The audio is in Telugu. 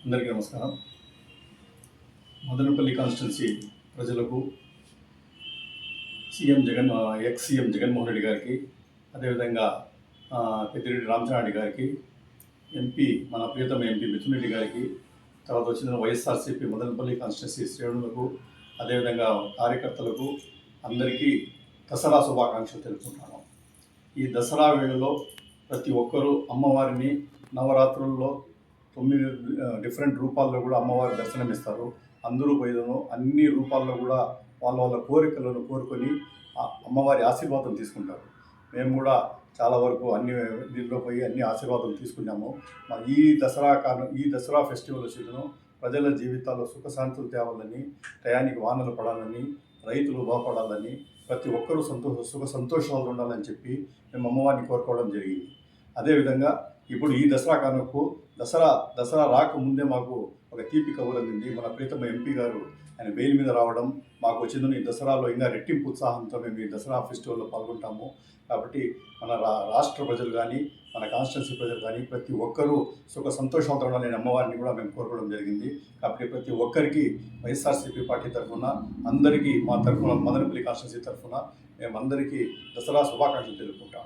అందరికీ నమస్కారం. మదనపల్లి కాన్స్టిట్యున్సీ ప్రజలకు CM Jagan ex CM Jaganmohan Reddy గారికి అదేవిధంగా పెద్దిరెడ్డి రామచంద్రారెడ్డి గారికి ఎంపీ మన ప్రియతమ ఎంపీ మిథున్ రెడ్డి గారికి తర్వాత వచ్చిన వైఎస్ఆర్సీపీ మదనపల్లి కాన్స్టిట్యున్సీ శ్రేణులకు అదేవిధంగా కార్యకర్తలకు అందరికీ దసరా శుభాకాంక్షలు తెలుపుకుంటాను ఈ దసరా వేళలో ప్రతి ఒక్కరూ అమ్మవారిని నవరాత్రుల్లో తొమ్మిది డిఫరెంట్ రూపాల్లో కూడా అమ్మవారి దర్శనం ఇస్తారు అందరూ పోయేదను అన్ని రూపాల్లో కూడా వాళ్ళ వాళ్ళ కోరికలను కోరుకొని అమ్మవారి ఆశీర్వాదం తీసుకుంటారు. మేము కూడా చాలా వరకు అన్ని దీనిలో పోయి అన్ని ఆశీర్వాదం తీసుకున్నాము. మా ఈ దసరా కారణం ఈ దసరా ఫెస్టివల్ వచ్చేదను ప్రజల జీవితాల్లో సుఖశాంతులు తేవాలని టయానికి వానలు పడాలని రైతులు బాగుపడాలని ప్రతి ఒక్కరూ సంతోష సుఖ సంతోషాలు ఉండాలని చెప్పి మేము అమ్మవారిని కోరుకోవడం జరిగింది. అదేవిధంగా ఇప్పుడు ఈ దసరా కానుకు దసరా దసరా రాకముందే మాకు ఒక తీపి కబురు మన ప్రీతమ ఎంపీ గారు ఆయన బెయిల్ మీద రావడం మాకు వచ్చిందని ఈ దసరాలో ఇంకా రెట్టింపు ఉత్సాహంతో మేము ఈ దసరా ఫెస్టివల్లో పాల్గొంటాము. కాబట్టి మన రా రాష్ట్ర ప్రజలు కానీ మన కాన్స్టిట్యున్సీ ప్రజలు కానీ ప్రతి ఒక్కరూ సుఖ సంతోషాలతో ఉండాలని అమ్మవారిని కూడా మేము కోరుకోవడం జరిగింది. కాబట్టి ప్రతి ఒక్కరికి వైఎస్ఆర్సీపీ పార్టీ తరఫున అందరికీ మా తరఫున మదనపల్లి కాన్స్టిట్యున్సీ తరఫున మేము అందరికీ దసరా శుభాకాంక్షలు తెలుపుకుంటాం.